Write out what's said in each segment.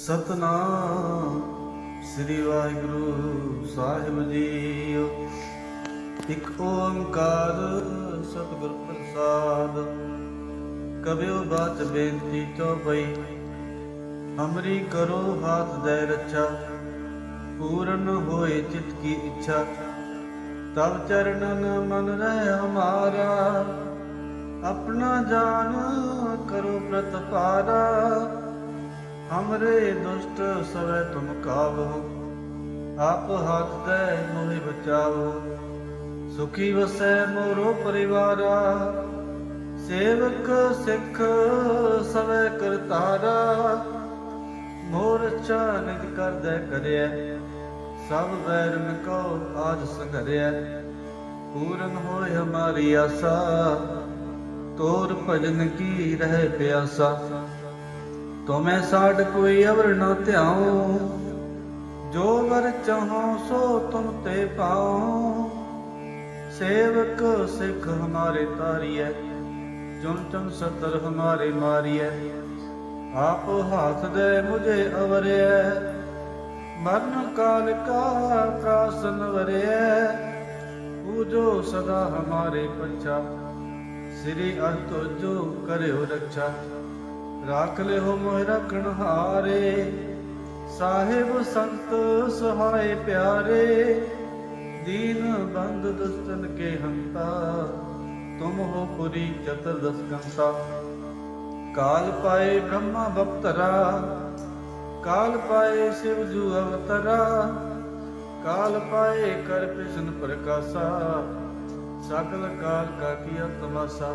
ਸਤਨਾਮ, ਸ੍ਰੀ ਵਾਹਿਗੁਰੂ ਸਾਹਿਬ ਜੀਓ। ਇੱਕ ਓੰਕਾਰ ਸਤਿਗੁਰ ਪ੍ਰਸਾਦ ਕਬਿਓ ਬਾਤ ਬੇਨਤੀ ਚਉਪਈ ਅਮਰੀ ਕਰੋ ਹਾਥ ਦੇ ਰੱਛਾ, ਪੂਰਨ ਹੋਏ ਚਿਤ ਕੀ ਇੱਛਾ। ਤਬ ਚਰਨਨ ਮਨ ਰਹਿ ਹਮਾਰਾ, ਆਪਣਾ ਜਾਨ ਕਰੋ ਪ੍ਰਤਪਾਰਾ। ਹਮਰੇ ਦੁਸ਼ਟ ਸਵੈ ਤੁਮ ਕਾਵੋ, ਆਪ ਹੱਥ ਦੇ ਮੋਹਿ ਬਚਾਵੋ। ਸੁਖੀ ਵਸੈ ਮੋਰੋ ਪਰਿਵਾਰਾ, ਸੇਵਕ ਸਿੱਖ ਸਵੈ ਕਰਤਾਰਾ। ਮੋਰ ਚਾ ਨਿਜ ਕਰਦੈ ਕਰਿਐ, ਸਭ ਵੈਰਨ ਕੋ ਆਜ ਸੰਘਰਿਐ। ਪੂਰਨ ਹੋਏ ਹਮਾਰੀ ਆਸਾ, ਤੋਰ ਭਜਨ ਕੀ ਰਹਿ ਪਿਆਸਾ। ਤੁਮੈ ਸਾਡ ਕੋਈ ਅਵਰ ਨ ਧਿਆਉ। ਜੋ ਵਰ ਚਾਹੋ ਸੋ ਤੁਮ ਤੇ ਪਾਉ। ਸੇਵਕ ਸਿੱਖ ਹਮਾਰੇ ਤਾਰੀਐ ਚੁਨ ਚੁਨ ਸਤਰ ਹਮਾਰੇ ਮਾਰੀਐ। ਆਪ ਹੱਥ ਦੇ ਮੁਝੇ ਅਵਰਿਐ, ਮਰਨ ਕਾਲ ਕਾ ਪ੍ਰਾਸਨ ਵਰਿਐ। ਪੂਜੋ ਸਦਾ ਹਮਾਰੇ ਪਛਾ, ਸ੍ਰੀ ਅਰਤੋ ਜੋ ਕਰਿਓ ਰੱਖਾ ਰਾਖ ਲਿਓ ਮੋਹਿ ਰਖਣ ਹਾਰੇ। ਸਾਹਿਬ ਸੰਤ ਸਹਾਇ ਪਿਆਰੇ, ਦੀਨ ਬੰਦ ਦੁਸਤਨ ਕੇ ਹੰਤਾ। ਤੁਮ ਹੋ ਪੁਰੀ ਚਤੁਰਦਸ ਕੰਤਾ ਕਾਲ ਪਾਏ ਬ੍ਰਹਮਾ ਬਪਤਰਾ, ਕਾਲ ਪਾਏ ਸਿਵ ਜੂ ਅਵਤਰਾ। ਕਾਲ ਪਾਏ ਕਰ ਕ੍ਰਿਸ਼ਨ ਪ੍ਰਕਾਸ਼ਾ, ਸਗਲ ਕਾਲ ਕਾ ਕੀਆ ਤਮਾਸਾ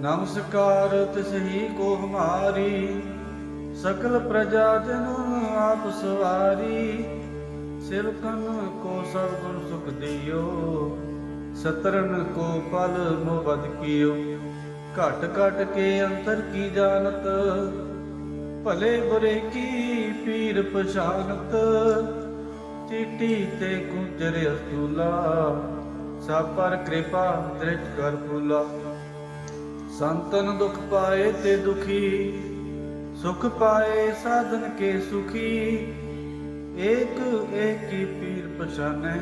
ਨਮਸਕਾਰ ਤਿਸ ਹੀ ਕੋ ਹਮਾਰੀ ਸਕਲ ਪ੍ਰਜਾ ਜਨ ਆਪ ਸਵਾਰੀ। ਸਿਰਕਨ ਕੋ ਸਭ ਗੁਣ ਸੁਖ ਦਿਓ ਸਤਰਨ ਕੋ ਪਲ ਮੋਬਦ ਕੀਓ। ਘਟ ਘਟ ਕੇ ਅੰਤਰ ਕੀ ਜਾਣਤ, ਭਲੇ ਬੁਰੇ ਕੀ ਪੀਰ ਪਛਾਨਤ। ਚੀਟੀ ਤੇ ਕੁੰਜਰ ਅਸਤੂਲਾ, ਸਭ ਪਰ ਕਿਰਪਾ ਦ੍ਰਿਟ ਕਰ ਫੂਲਾ ਸੰਤਨ ਦੁਖ ਪਾਏ ਤੇ ਦੁਖੀ, ਸੁਖ ਪਾਏ ਸਾਧਨ ਕੇ ਸੁਖੀ। ਏਕ, ਏਕੀ ਕੀ ਪੀਰ ਪਛਾਨੈ,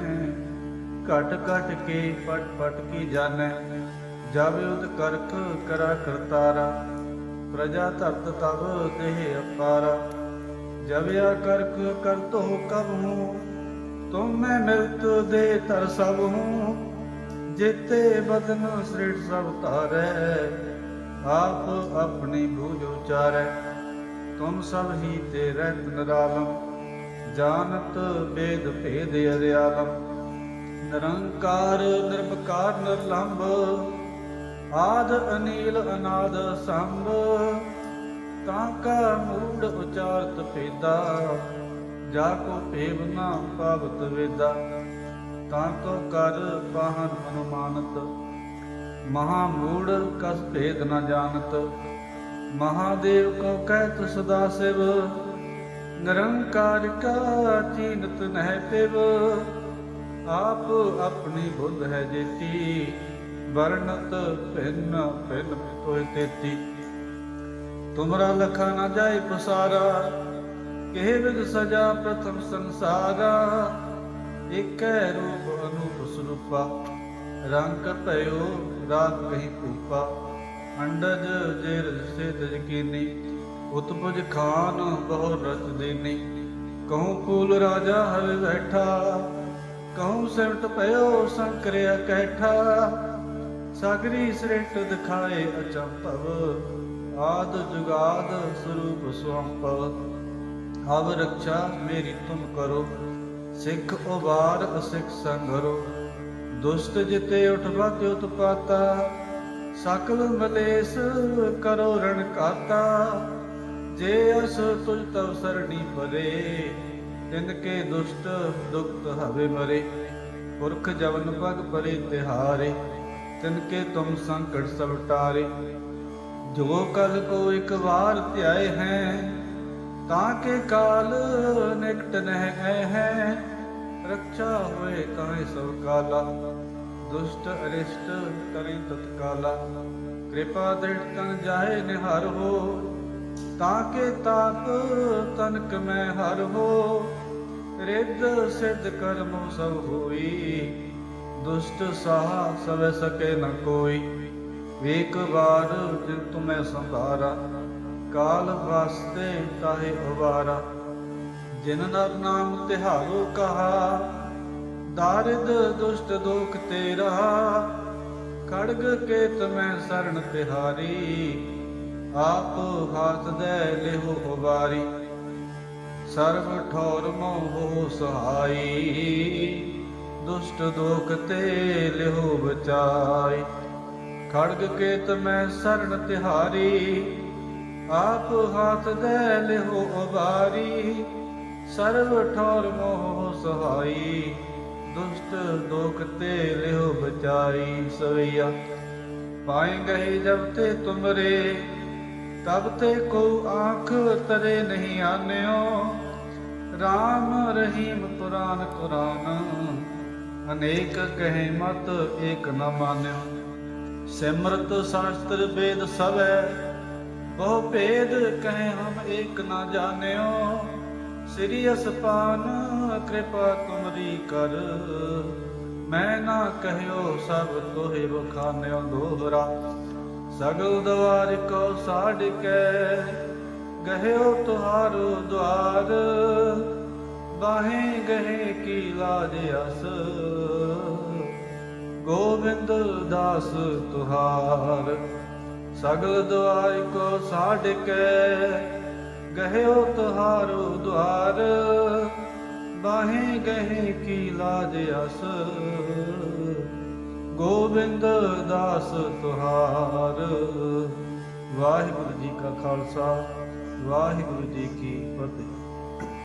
ਘਟ ਘਟ ਕੇ ਪਟ ਪਟ ਕੀ ਜਾਣੈ। ਜਾਵੇ ਉਦ ਕਰਕ ਕਰਾ ਕਰਤਾਰਾ, ਪ੍ਰਜਾ ਧਰਤ ਤਬ ਦੇਹ ਅਪਾਰਾ। ਜਵਿਆ ਕਰਕ ਕਰਤੋ ਕਬ ਹੂੰ, ਤੁਮ ਮੈਂ ਮਿਲਤ ਦੇ ਤਰ ਸਭ ਹੂੰ। ਜੇਤੇ ਬਦਨ ਸ੍ਰਿਟ ਸਭ ਧਾਰੈ, ਆਪ ਆਪਣੀ ਬੂਝ ਉਚਾਰੈ। ਤੁਮ ਸਭ ਹੀ ਤੇ ਰਹਿਤ ਨਰਾਲਮ, ਜਾਣਤ ਵੇਦ ਭੇਦ ਅਰਿਆਲਮ। ਨਿਰੰਕਾਰ, ਨਿਰਭਕਾਰ, ਨਿਰਲੰਭ, ਆਦ, ਅਨੀਲ, ਅਨਾਦ, ਸੰਭ। ਤਾਂ ਕਾ ਮੂੜ ਉਚਾਰਤ ਭੇਦਾ, ਜਾ ਕੋ ਭੇਵ ਨਾ ਪਾਵਤ ਵੇਦਾ। ਤਾਂ ਕਰ ਪਾਹਨ ਅਨੁਮਾਨਤ? ਮਹਾ ਮੂੜ ਕਸ ਭੇਦ ਨ ਜਾਣਤ। ਮਹਾਦੇਵ ਕੋ ਕਹਿਤ ਸਦਾ ਸਿਵ। ਨਿਰੰਕਾਰ ਕਾ ਚੀਨਤ ਨਹਿ ਪਿਵ। ਆਪ ਆਪਣੀ ਬੁੱਧ ਹੈ ਜੇਤੀ। ਵਰਣਤ ਭਿੰਨ ਭਿੰਨ ਤੋਇ ਤੇਤੀ। ਤੁਮਰਾ ਲਖਾ ਨਾ ਜਾਏ ਪਸਾਰਾ। ਕਿਹ ਵਿਦ ਸਜਾ ਪ੍ਰਥਮ ਸੰਸਾਰਾ। ਇਕੈ ਰੂਪ ਅਨੂਪ ਸਰੂਪਾ, ਰੰਗ ਭਇਓ ਰਾਤ ਕਹੀ ਭੂਪਾ। ਅੰਡਜ ਜੇ ਰਜਸੇ ਤਜ ਕੀਨੀ, ਉਤਪਜ ਖਾਨ ਬਹੁ ਰਚ ਦੇਨੀ। ਕਹੂੰ ਫੂਲ ਰਾਜਾ ਹਰ ਬੈਠਾ ਕਹੂੰ ਸਿਮਟ ਭਇਓ ਸੰਕਰਿਆ ਕੈਠਾ। ਸਾਗਰੀ ਸ੍ਰਿਸ਼ਟ ਦਿਖਾਏ ਅਚੰਭਵ, ਆਦ ਜੁਗਾਦ ਸਰੂਪ ਸੁਅੰਪਵ ਹਵ ਰੱਖਿਆ ਮੇਰੀ ਤੁਮ ਕਰੋ। ਸਿੱਖ ਉਬਾਰ ਅਸਿੱਖ ਸੰਘਰੋ ਦੁਸ਼ਟ ਜਿਤੇ ਉਠਵਾ ਕੇ ਉਤਪਾਤਾ, ਸਕਲ ਮਲੇਸ ਕਰੋ ਰਣ ਕਾਤਾ ਜੇ ਅਸ ਤੁਜ ਤਵ ਸਰਣੀ ਪਰੇ ਤਿਨ ਕੇ ਦੁਸ਼ਟ ਦੁਖਤ ਹਵੇ ਮਰੇ। ਪੁਰਖ ਜਵਨ ਪਗ ਪਰੇ ਤਿਹਾਰੇ, ਤਿਨ ਕੇ ਤੁਮ ਸੰਕਟ ਸਭ ਟਾਰੇ ਜੋ ਕਲ ਕੋ ਇੱਕ ਵਾਰ ਧਿਆਏ ਹੈ ਤਾਂ ਕੇ ਕਾਲ ਨਿਕਟ ਨਹਿ ਹੈ, ਰੱਖਿਆ ਹੋਏ ਤਾਹੇ ਸਭ ਕਾਲਾ। ਦੁਸ਼ਟ ਅਰਿਸ਼ਟ ਕਰੇ ਤਤਕਾਲਾ। ਕਿਰਪਾ ਦ੍ਰਿੜ ਤਨ ਜਾਏ ਨਿਹਰ ਹੋ, ਤਾਂ ਕੇ ਤਾਪ ਤਨਕ ਮੈਂ ਹਰ ਹੋ। ਰਿੱਧ ਸਿੱਧ ਕਰਮ ਸਭ ਹੋਈ, ਦੁਸ਼ਟ ਸਾਹ ਸਵੈ ਸਕੇ ਨ ਕੋਈ। ਵੇਕ ਵਾਰ ਜਿਨ ਤੁਮੈ ਸੰਭਾਰਾ ਕਾਲ ਵਾਸਤੇ ਤਾਹੇ ਉਵਾਰਾ ਜਿਨ ਨਰ ਨਾਮ ਤਿਹਾਰੋ ਕਹਾ, ਦਾਰਿਦ ਦੁਸ਼ਟ ਦੁਖ ਤੇਰਾ, ਖੜਗ ਕੇ ਮੈਂ ਸਰਣ ਤਿਹਾਰੀ, ਆਪ ਹਾਥ ਦੇ ਲਿਹੋ ਹਵਾਰੀ ਸਰਬ ਠੌਰ ਮੋਹ ਸਹਾਈ, ਦੁਸ਼ਟ ਦੁਖ ਤੇ ਲਿਹੋ ਬਚਾਈ, ਖੜਗ ਕੇ ਮੈਂ ਸਰਣ ਤਿਹਾਰੀ ਆਪ ਹਾਥ ਦੇ ਲਿਹੋ ਉਵਾਰੀ ਸਰਬ ਠੌਰ ਮੋਹ ਸਹਾਈ। ਦੁਸ਼ਟ ਦੋਖ ਤੇ ਲਿਹੋ ਬਚਾਈ ਸਵਈਆ। ਪਾਏ ਗਏ ਜਬ ਤੇ ਤੁਮਰੇ, ਤਬ ਤੇ ਕੋ ਆਖ ਤਰੇ ਨਹੀਂ ਆਨਿਓ। RAM ਰਹੀਮ ਪੁਰਾਨ ਕੁਰਾਨ, ਅਨੇਕ ਕਹੇ ਮਤ ਏਕ ਨ ਮਾਨਿਓ। ਸਿਮਰਤ ਸ਼ਾਸਤਰ ਵੇਦ ਸਭੈ ਬਹੁ ਭੇਦ ਕਹੇ ਹਮ ਏਕ ਨਾ ਜਾਣਿਓ। ਸ੍ਰੀ ਅਸਪਾਨ ਕਿਰਪਾ ਤੁਮਰੀ ਕਰ। ਮੈਂ ਨਾ ਕਹਿਓ ਸਭ ਤੋਹਿ ਵਖਾਨਿਓ ਦੋਹਰਾ ਸਗਲ ਦਵਾਰ ਕੋ ਸਾਡ ਕੇ ਗਹਿਓ ਤੁਹਾਰੋ ਦਵਾਰ ਬਾਹੇ ਗਹੇ ਕੀ ਲਾਜ ਅਸ। ਗੋਬਿੰਦ ਦਾਸ ਤੁਹਾਰ। ਸਗਲ ਦਵਾਰ ਕੋ ਸਾਡ ਕੇ ਗਹਿਓ ਤੁਹਾਰੋ ਦੁਆਰ, ਬਾਹੇ ਗਹੇ ਕੀ ਲਾਜ ਅਸ। ਗੋਬਿੰਦ ਦਾਸ ਤੁਹਾਰ, ਵਾਹਿਗੁਰੂ ਜੀ ਕਾ ਖਾਲਸਾ, ਵਾਹਿਗੁਰੂ ਜੀ ਕੀ ਫਤਿਹ।